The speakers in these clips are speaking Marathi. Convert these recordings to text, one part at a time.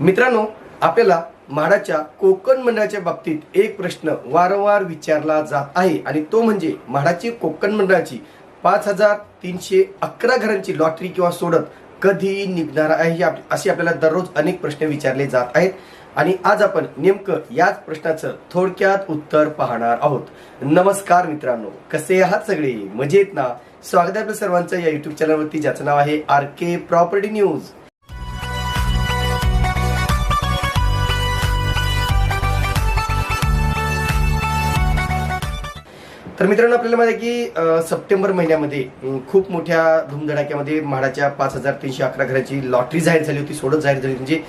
मित्रांनो आपल्याला म्हाडाच्या कोकण मंडळाच्या बाबतीत एक प्रश्न वारंवार विचारला जात आहे आणि तो म्हणजे म्हाडाची कोकण मंडळाची पाच हजार तीनशे अकरा घरांची लॉटरी किंवा सोडत कधी निघणार आहे हे असे आपल्याला दररोज अनेक प्रश्न विचारले जात आहेत. आणि आज आपण नेमकं याच प्रश्नाचं थोडक्यात उत्तर पाहणार आहोत. नमस्कार मित्रांनो कसे आहात सगळे? मजेत ना? स्वागत आहे आपल्या सर्वांचं या युट्यूब चॅनलवरती ज्याचं नाव आहे आर के प्रॉपर्टी न्यूज. तर मित्रांनो आपल्याला माहिती की सप्टेंबर महिन्यामध्ये खूप मोठ्या धुमधडाक्यामध्ये म्हाडाच्या पाच हजार तीनशे अकरा घराची लॉटरी जाहीर झाली होती सोडत जाहीर झाली म्हणजे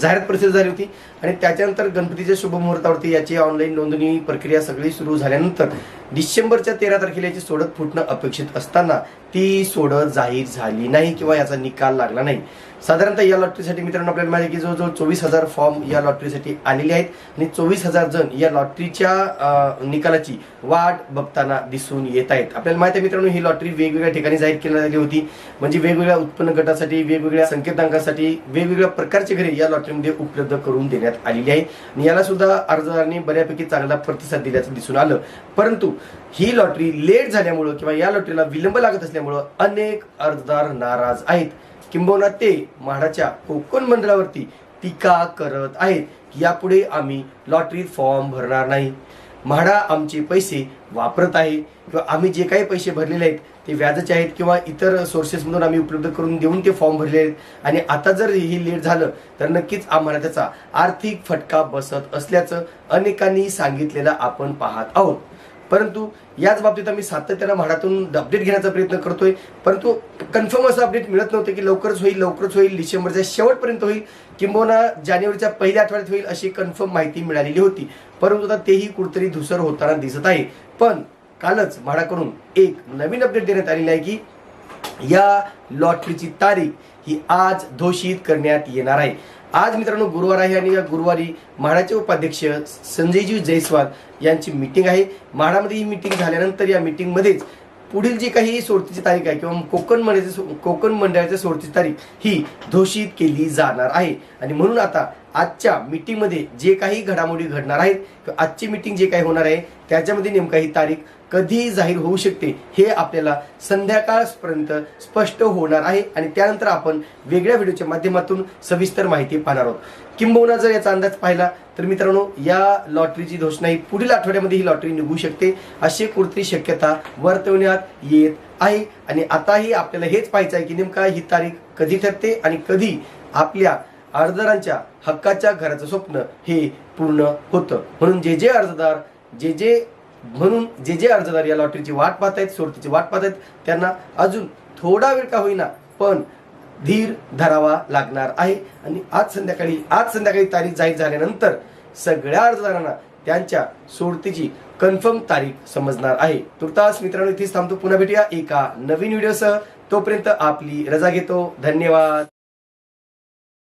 जाहिरात प्रसिद्ध झाली होती. आणि त्याच्यानंतर गणपतीच्या शुभमुहूर्तावरती याची ऑनलाईन नोंदणी प्रक्रिया सगळी सुरू झाल्यानंतर डिसेंबरच्या तेरा तारखेला याची सोडत फुटणं अपेक्षित असताना ती सोडत जाहीर झाली नाही किंवा याचा निकाल लागला नाही. साधारणतः या लॉटरीसाठी मित्रांनो आपल्याला माहिती की जवळजवळ चोवीस हजार फॉर्म या लॉटरीसाठी आलेले आहेत आणि चोवीस हजार जण या लॉटरीच्या निकालाची वाट बघताना दिसून येत आहेत. आपल्याला माहिती आहे मित्रांनो ही लॉटरी वेगवेगळ्या ठिकाणी जाहीर केली झाली होती. म्हणजे वेगवेगळ्या उत्पन्न गटासाठी वेगवेगळ्या संकेतांकासाठी वेगवेगळ्या प्रकारची घरे या लॉटरीमध्ये उपलब्ध करून देण्यात आलेली आहे. आणि याला सुद्धा अर्जदारांनी बऱ्यापैकी चांगला प्रतिसाद दिल्याचं दिसून आलं. परंतु ही लॉटरी लेट झाल्यामुळं किंवा या लॉटरीला विलंब लागत असल्यामुळं अनेक अर्जदार नाराज आहेत. किंबहुना ते म्हाडाच्या कोकण मंडळावरती टीका करत आहेत की यापुढे आम्ही लॉटरीत फॉर्म भरणार नाही. म्हाडा आमचे पैसे वापरत आहे किंवा आम्ही जे काही पैसे भरलेले आहेत ते व्याजाचे आहेत किंवा इतर सोर्सेसमधून आम्ही उपलब्ध करून देऊन ते फॉर्म भरले आहेत. आणि आता जर ही लेट झालं तर नक्कीच आम्हाला त्याचा आर्थिक फटका बसत असल्याचं अनेकांनी सांगितलेलं आपण पाहत आहोत. परंतु याच बाबतीत आम्ही सातत्यानं म्हाडातून अपडेट घेण्याचा प्रयत्न करतोय. परंतु कन्फर्म असं अपडेट मिळत नव्हतं की लवकरच होईल लवकरच होईल डिसेंबरच्या शेवटपर्यंत होईल किंबहुना जानेवारीच्या पहिल्या आठवड्यात होईल अशी कन्फर्म माहिती मिळालेली होती. परंतु आता तेही कुठतरी धुसर होताना दिसत आहे. पण कालच म्हाडाकडून एक नवीन अपडेट देण्यात आलेली आहे की या लॉटरीची तारीख ही आज घोषित करण्यात येणार आहे. आज मित्रांनो गुरुवार आहे आणि या गुरुवारी म्हाडाचे उपाध्यक्ष संजयजी जयस्वाल यांची मीटिंग आहे. म्हाडामध्ये ही मीटिंग झाल्यानंतर या मीटिंगमध्येच पुढील जी काही सोडतीची तारीख आहे किंवा कोकण मंडळाची कोकण मंडळाच्या सोडतीची तारीख ही घोषित केली जाणार आहे. आणि म्हणून आता आजच्या मीटिंगमध्ये जे काही घडामोडी घडणार आहेत किंवा आजची मीटिंग जे काही होणार आहे त्याच्यामध्ये नेमका ही तारीख कधी जाहीर होऊ शकते हे आपल्याला संध्याकाळपर्यंत स्पष्ट होणार आहे. आणि त्यानंतर आपण वेगळ्या व्हिडिओच्या माध्यमातून सविस्तर माहिती पाहणार आहोत. किंबहुना जर याचा अंदाज पाहिला तर मित्रांनो या लॉटरीची घोषणा ही पुढील आठवड्यामध्ये ही लॉटरी निघू शकते अशी कुठली शक्यता वर्तवण्यात येत आहे. आणि आताही आपल्याला हेच पाहायचं आहे की नेमका ही तारीख कधी ठरते आणि कधी आपल्या अर्जदारांच्या हक्काच्या घराचं स्वप्न हे पूर्ण होतं. म्हणून जे जे अर्जदार जे जे म्हणून जे जे अर्जदार या लॉटरीची वाट पाहत आहेत सोडतीची वाट पाहत आहेत त्यांना अजून थोडा वेळ का होईना पण धीर धरावा लागणार आहे. आणि आज संध्याकाळी आज संध्याकाळी तारीख जाहीर झाल्यानंतर सगळ्या अर्जदारांना त्यांच्या सोडतीची कन्फर्म तारीख समजणार आहे. तुर्तास मित्रांनो इथेच थांबतो. पुन्हा भेटूया एका नवीन व्हिडिओसह. तोपर्यंत आपली रजा घेतो. धन्यवाद.